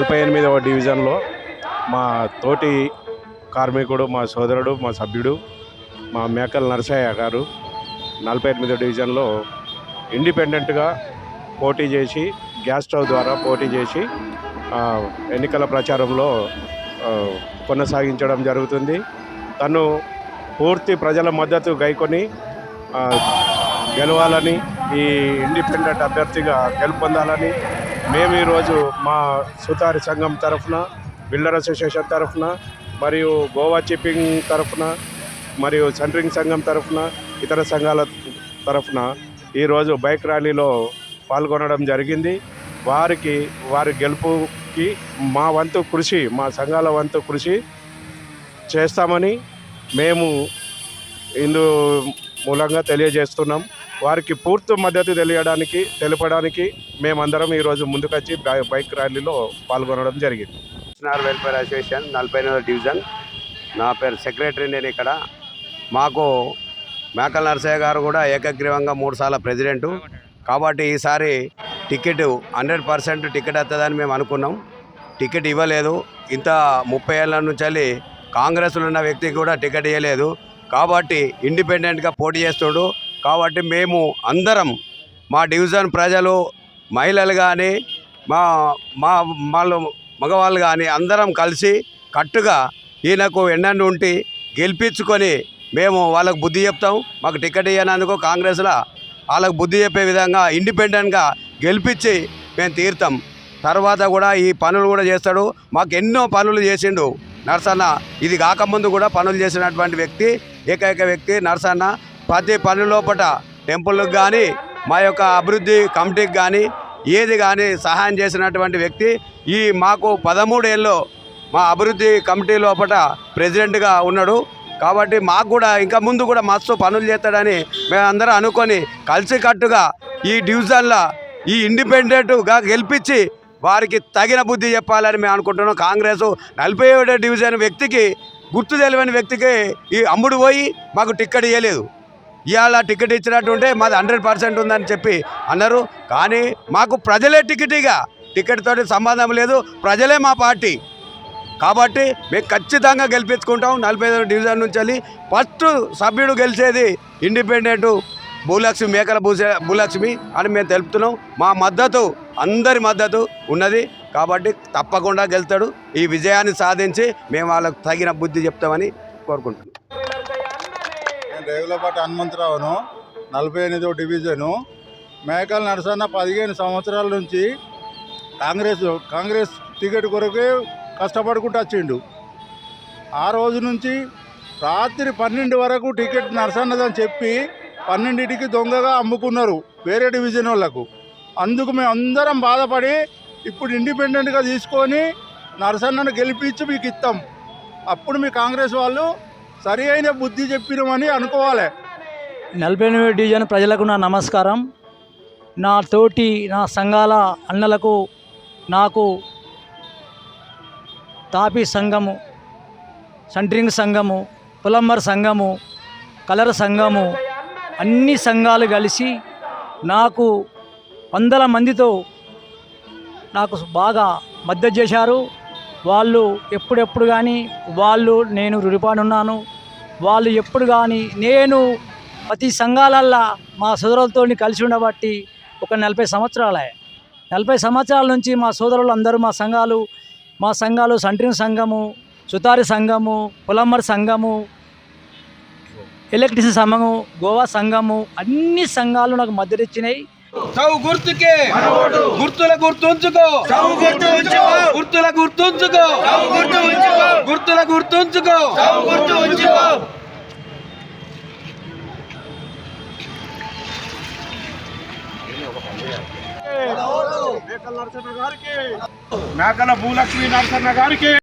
నలభై ఎనిమిదవ డివిజన్లో మా తోటి కార్మికుడు మా సోదరుడు మా సభ్యుడు మా మేకల నరసయ్య గారు నలభై ఎనిమిదవ డివిజన్లో ఇండిపెండెంట్గా పోటీ చేసి గ్యాస్ స్టవ్ ద్వారా పోటీ చేసి ఎన్నికల ప్రచారంలో కొనసాగించడం జరుగుతుంది. తను పూర్తి ప్రజల మద్దతు గైకొని గెలవాలని ఈ ఇండిపెండెంట్ అభ్యర్థిగా గెలుపొందాలని మేము ఈరోజు మా సుతారి సంఘం తరఫున బిల్డర్ అసోసియేషన్ తరఫున మరియు గోవా చిప్పింగ్ తరఫున మరియు సెంట్రింగ్ సంఘం తరఫున ఇతర సంఘాల తరఫున ఈరోజు బైక్ ర్యాలీలో పాల్గొనడం జరిగింది. వారికి వారి గెలుపుకి మా వంతు కృషి మా సంఘాల వంతు కృషి చేస్తామని మేము ఇందు మూలంగా తెలియజేస్తున్నాం. వారికి పూర్తి మద్దతు తెలియడానికి తెలపడానికి మేమందరం ఈరోజు ముందుకొచ్చి బైక్ ర్యాలీలో పాల్గొనడం జరిగింది. కృష్ణార్ వెల్ఫేర్ అసోసియేషన్ నలభై ఎనిమిదో డివిజన్. నా పేరు సెక్రటరీ నేను ఇక్కడ. మాకు మేకల నరసయ్య గారు కూడా ఏకగ్రీవంగా మూడుసార్ల ప్రెసిడెంటు. కాబట్టి ఈసారి టికెట్ హండ్రెడ్ పర్సెంట్ టికెట్ వస్తుందని మేము అనుకున్నాం. టికెట్ ఇవ్వలేదు. ఇంత ముప్పై ఏళ్ళ నుంచి కాంగ్రెస్లో ఉన్న వ్యక్తికి కూడా టికెట్ ఇవ్వలేదు. కాబట్టి ఇండిపెండెంట్గా పోటీ చేస్తుడు. కాబట్టి మేము అందరం మా డివిజన్ ప్రజలు మహిళలు కానీ మా మా వాళ్ళు మగవాళ్ళు కానీ అందరం కలిసి కట్టుగా ఈయనకు ఎన్నండి ఉంటే గెలిపించుకొని మేము వాళ్ళకు బుద్ధి చెప్తాం. మాకు టికెట్ ఇవ్వనందుకు కాంగ్రెస్లో వాళ్ళకు బుద్ధి చెప్పే విధంగా ఇండిపెండెంట్గా గెలిపించి మేము తీరుతాం. తర్వాత కూడా ఈ పనులు కూడా చేస్తాడు. మాకు ఎన్నో పనులు చేసిండు నర్సన్న. ఇది కాకముందు కూడా పనులు చేసినటువంటి వ్యక్తి ఏకైక వ్యక్తి నర్సన్న. ప్రతి పని లోపల టెంపుల్కి కానీ మా యొక్క అభివృద్ధి కమిటీకి కానీ ఏది కానీ సహాయం చేసినటువంటి వ్యక్తి ఈ మాకు పదమూడేళ్ళు మా అభివృద్ధి కమిటీ లోపల ప్రెసిడెంట్గా ఉన్నాడు. కాబట్టి మాకు కూడా ఇంకా ముందు కూడా మస్తు పనులు చేస్తాడని మేమందరం అనుకొని కలిసికట్టుగా ఈ డివిజన్లో ఈ ఇండిపెండెంట్గా గెలిపించి వారికి తగిన బుద్ధి చెప్పాలని మేము అనుకుంటున్నాం. కాంగ్రెస్ నలభై ఏడో డివిజన్ వ్యక్తికి గుర్తు తెలియని వ్యక్తికి ఈ అమ్ముడు పోయి మాకు టిక్కెట్ ఇవ్వలేదు ఇవాళ టికెట్ ఇచ్చినట్టుంటే మాది హండ్రెడ్ పర్సెంట్ ఉందని చెప్పి అన్నారు. కానీ మాకు ప్రజలే టికెట్ ఇక. టికెట్ తోటి సంబంధం లేదు. ప్రజలే మా పార్టీ. కాబట్టి మేము ఖచ్చితంగా గెలిపించుకుంటాం. నలభై ఐదు డివిజన్ నుంచి వెళ్ళి ఫస్ట్ సభ్యుడు గెలిచేది ఇండిపెండెంట్ భూలక్ష్మి మేకల భూసే భూలక్ష్మి అని మేము తెలుపుతున్నాం. మా మద్దతు అందరి మద్దతు ఉన్నది. కాబట్టి తప్పకుండా గెలుతాడు ఈ విజయాన్ని సాధించి మేము వాళ్ళకు తగిన బుద్ధి చెప్తామని కోరుకుంటున్నాం. రేగులపాటి హనుమంతరావును నలభై ఎనిమిదో డివిజను మేకల నరసన్న పదిహేను సంవత్సరాల నుంచి కాంగ్రెస్ కాంగ్రెస్ టికెట్ కొరకే కష్టపడుకుంటూ వచ్చిండు. ఆ రోజు నుంచి రాత్రి పన్నెండు వరకు టికెట్ నరసన్నదని చెప్పి పన్నెండింటికి దొంగగా అమ్ముకున్నారు వేరే డివిజన్ వాళ్ళకు. అందుకు మేము అందరం బాధపడి ఇప్పుడు ఇండిపెండెంట్గా తీసుకొని నరసన్నను గెలిపించి మీకు ఇస్తాం. అప్పుడు మీ కాంగ్రెస్ వాళ్ళు సరి అయిన బుద్ధి చెప్పినమని అనుకోవాలి. నలభై ఎనిమిది డివిజన్ ప్రజలకు నా నమస్కారం. నా తోటి నా సంఘాల అన్నలకు నాకు తాపీ సంఘము సెంట్రింగ్ సంఘము పులంబర్ సంఘము కలర్ సంఘము అన్ని సంఘాలు కలిసి నాకు వందల మందితో నాకు బాగా మద్దతు చేశారు. వాళ్ళు ఎప్పుడెప్పుడు కానీ వాళ్ళు నేను రుడిపాడు ఉన్నాను వాళ్ళు ఎప్పుడు కానీ నేను ప్రతి సంఘాలల్లా మా సోదరులతో కలిసి ఉండబట్టి ఒక నలభై సంవత్సరాలే. నలభై సంవత్సరాల నుంచి మా సోదరులు అందరూ మా సంఘాలు మా సంఘాలు సంట్రింగ్ సంఘము సుతారి సంఘము పులమ్మర్ సంఘము ఎలక్ట్రిసిటీ సంఘము గోవా సంఘము అన్ని సంఘాలు నాకు మద్దతు ఇచ్చినాయి. గుర్తుకే. గుర్తుల గుర్తుంచుకో గుర్తుల గుర్తుంచుకో గుర్తుల గుర్తుంచుకో మేకల భూలక్ష్మి నరసన్న గారికి.